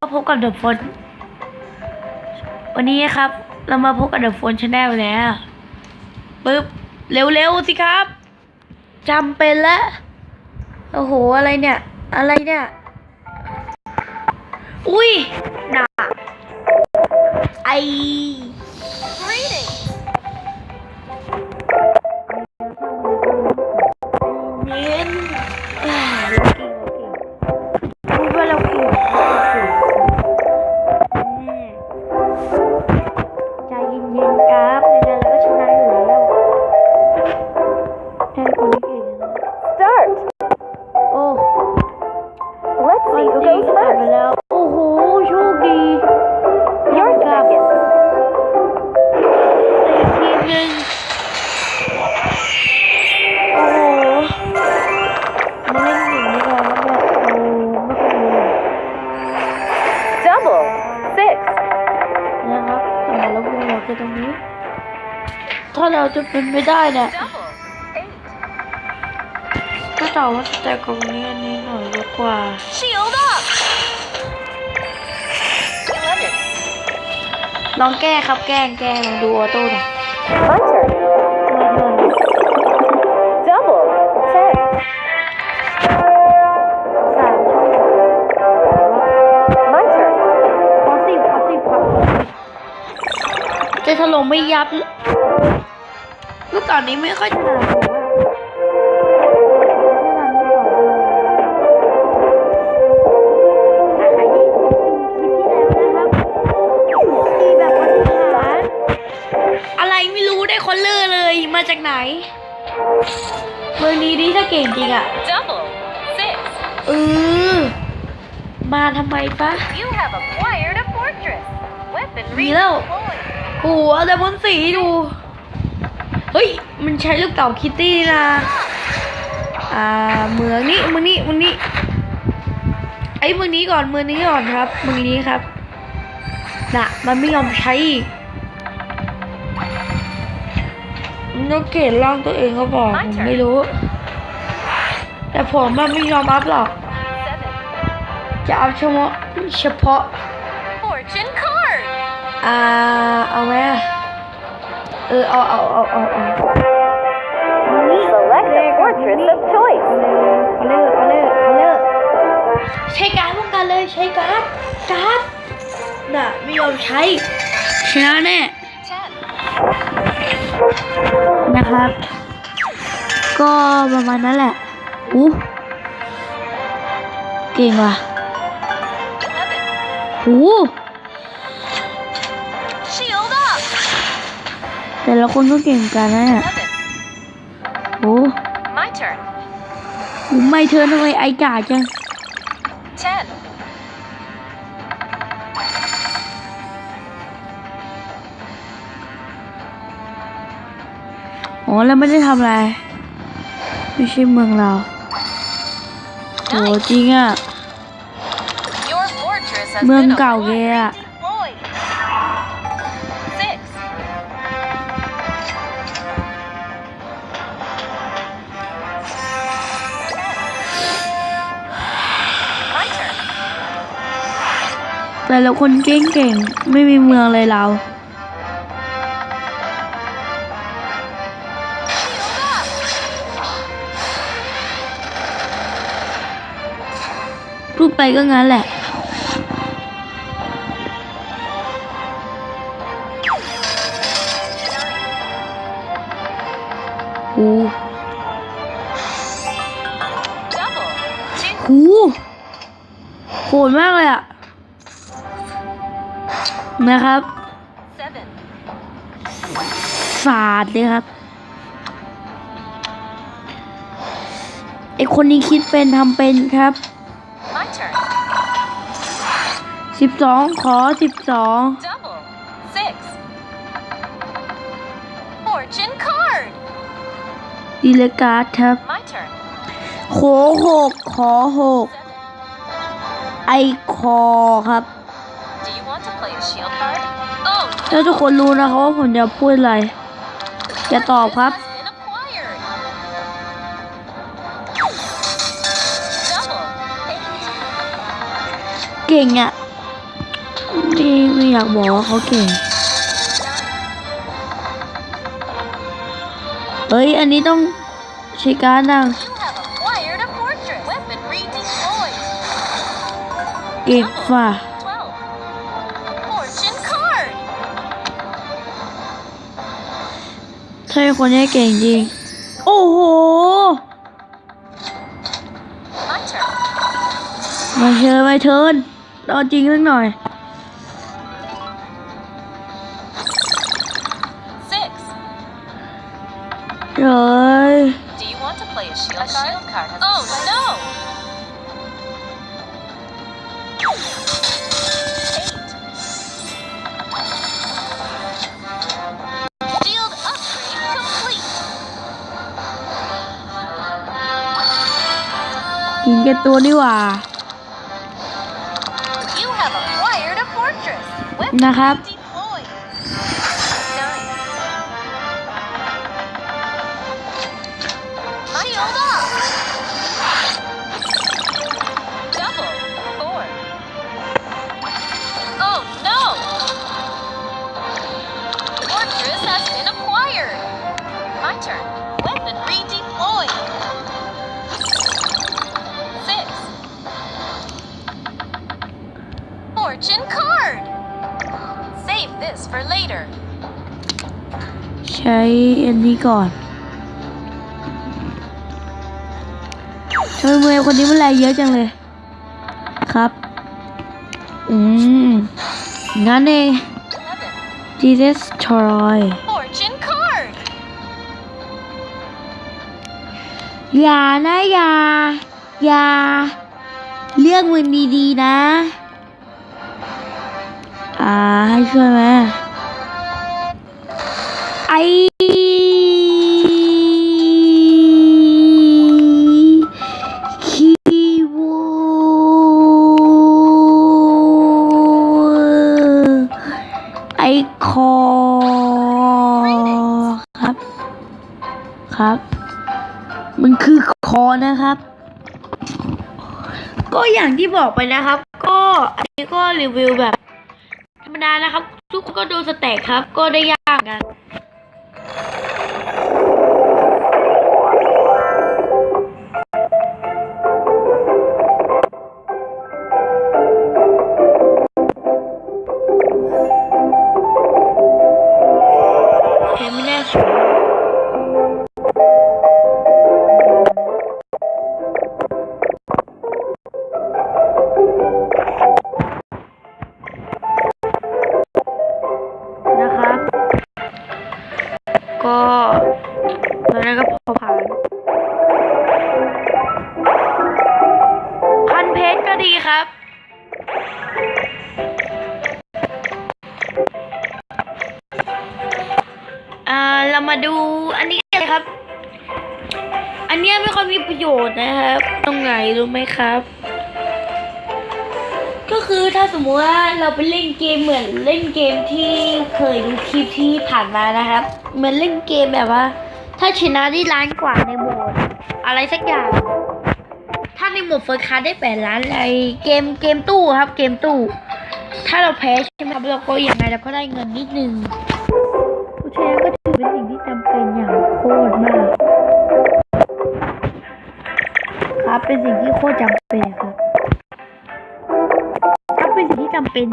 ก็พบกับเดอะโฟนวันนี้ครับ เรามาพบกับเดอะโฟนชาแนลแล้วปึ๊บ เร็วๆสิครับจำเป็นแล้วโอ้โห อะไรเนี่ย อะไรเนี่ย อุ้ยหนาไอ ตรงนี้ ถ้าเราจะเป็นไม่ได้เนี่ย Double. Eight. ก็ตอบว่าแต่ตรงนี้อันนี้หน่อยเยอะกว่า Shield up. Eleven. ลองแก้ครับแกล้งแกล้งลองดูออโต้หน่อย ถล่มไม่ยับเมื่อก่อนนี้ไม่ค่อยถนัดผมว่าไม่ทันไม่ต่อถ้าใครได้ดูคลิปที่แล้วนะครับมีแบบปฏิหารย์อะไรไม่รู้ได้คนเลอเลยมาจากไหนเมืองนี้ดิถ้าเก่งจริงอะ Double. Six. เออมาทำไมปะ You have acquired a กูเอาแต่บนสีดู เฮ้ย มันใช้ลูกเต่าคิตตี้นี่นะ อ่า เมืองนี้เมืองนี้เมืองนี้ ไอ้เมืองนี้ก่อนเมืองนี้ก่อนครับเมืองนี้ครับ น่ะ มันไม่ยอมใช้อีกมันกเกลร่างตัวเองก็บอกผมไม่รู้ แต่ผมมันไม่ยอมอัพหรอก จะอัพเฉพาะเฉพาะ อ่าเอาไหมอะเออเอาเอาเอาเอาเอา Select a fortress of choice. เขาเลิกเขาเลิกเขาเลิกใช้การดป้องกันเลยใช้การ์ดการ์ดน่ะไม่ยอมใช้ชนะแน่ Ten. นะครับ ก็ประมาณนั้นแหละอู้เก่งว่ะ Eleven. หู แต่ละคนก็เก่งกันนะเนี่ย Eleven. โอ้ My turn. โหไม่เธอทำไมไอกาจัง Ten. อ๋อแล้วไม่ได้ทำอะไร ไม่ใช่เมืองเราโหจริงอะ Your fortress has เมือง been เก่าแก acquired. อะ แต่ละคนเก่งๆ ไม่มีเมืองเลยเรา พูดไปก็งั้นแหละหู Double. Two. หูโหดมากเลยอะ นะครับ Seven. สาดเลยครับไอคนนี้คิดเป็นทำเป็นครับ My turn. สิบสองขอสิบสอง Double. Six. Fortune card. ดีเลกการ์ดครับ My turn. โขหกขอหก Seven. ไอคอครับ ถ้าทุกคนรู้นะครับว่าผมจะพูดอะไรจะตอบครับ has been acquired. Double. Eight. เก่งอะ่ะที่ไม่อยากบอกว่าเขาเก่ง เฮ้ย อันนี้ต้องใช้การดดัง You have acquired a fortress. Weapon redeployed. เก่งฝ่า ใช่คนนี้เก่งจริง โอ้โห My turn. มาเชิญมาเชิญเอาจริงสักหน่อย Six. เฮ้ย Do you want to play a shield card? shield card has oh no! กินแกตัวนี่หว่า You have acquired a fortress. Weapon นะครับ Save this for later. ใช้อันนี้ก่อนทำไมเมย์คนนี้มันแรงเยอะจังเลย ครับ อืม งั้นเอง Eleven. d destroy Fortune card. อย่านะอย่าอย่าเรื่องมันดีๆนะ อ่าให้ช่วยไหมไอคีโวไอคอครับครับ มันคือคอนะครับ ก็อย่างที่บอกไปนะครับ ก็อันนี้ก็รีวิวแบบ ดานะครับ ทุกคนก็ดูสเต็กครับ ก็ได้ยากกัน เรามาดูอันนี้นเลยครับ อันนี้ไม่ค่อยมีประโยชน์นะครับ ตรงไหนรู้ไหมครับ ก็คือถ้าสมมติว่าเราไปเล่นเกมเหมือนเล่นเกมที่เคยดูคลิปที่ผ่านมานะครับ เหมือนเล่นเกมแบบว่า ถ้าชนะได้ล้านกว่าในโหมดอะไรสักอย่าง ถ้าในโหมดเฟิร์สคาร์ได้แปดล้านอะไรเกมเกมตู้ครับ เกมตู้ ถ้าเราแพ้ใช่ไหมครับเราก็ยังไงเราก็ได้เงินนิดนึง เป็นสิ่งที่จำเป็นอย่างโคตรมาก ครับเป็นสิ่งที่โคตรจำเป็นครับครับเป็นสิ่งที่จำเป็น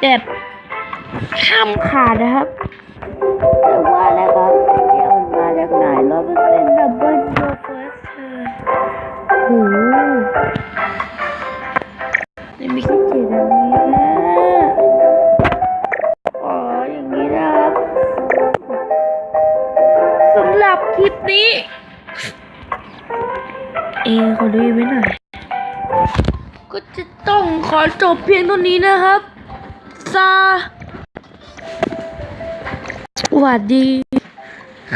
แบบข้ามขาดนะครับแต่ว่าแล้วครับเดี๋ยวมันมาจากไหนร้อยเปอร์เซ็นต์ดับเบิลยูเฟิร์สเธอโอ้ับคลิปนี้ เอขอดูอีกไว้หน่อยก็จะต้องขอจบเพียงเท่านี้นะครับซาสวัสดี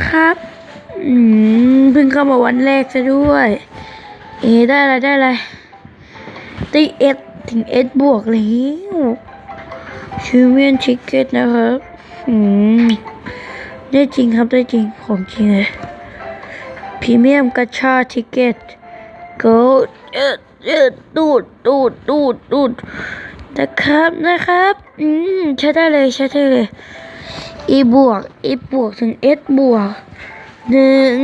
ครับอืมเพิ่งเข้ามาวันแรกซะด้วย เอได้อะไรได้อะไรได้เอสถึงเอสบวกแล้วชิเวียนชิคเก็ตนะครับอืม ได้จริงครับได้จริงของจริงเลยพรีเมียมกัชชาทิเก็ต go เอ็ดเอ็ดดูดดูดดูดดูดนะครับนะครับอืมใช้ได้เลยใช้ได้เลย e บวก e บวกถึง s บวกหนึ่ง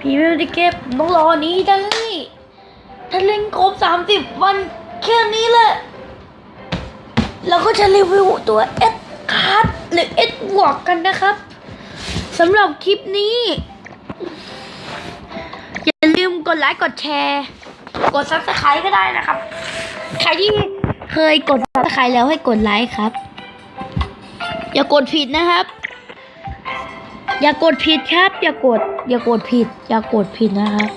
พี่ไม่ได้เก็บต้องรอนี้ได้ถ้าเล่นครบสามสิบวันแค่นี้แหละเราก็จะรีวิวตัว S คาร์ด หรือ S บวกกันนะครับสำหรับคลิปนี้ อย่าลืมกดไลค์กดแชร์ กด subscribe ก็ได้นะครับ ใครที่เคยกด subscribe แล้วให้กดไลค์ครับ อย่ากดผิดนะครับ อย่ากดผิดครับ อย่ากด อย่ากดผิด อย่ากดผิดนะครับ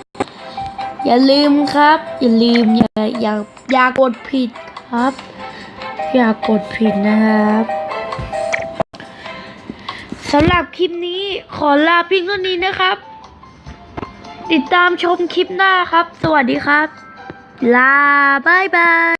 อย่าลืมครับ อย่าลืมอย่าอย่าอย่ากดผิดครับ อย่ากดผิดนะครับ สำหรับคลิปนี้ขอลาเพียงเท่านี้นะครับ ติดตามชมคลิปหน้าครับ สวัสดีครับ ลาบายบาย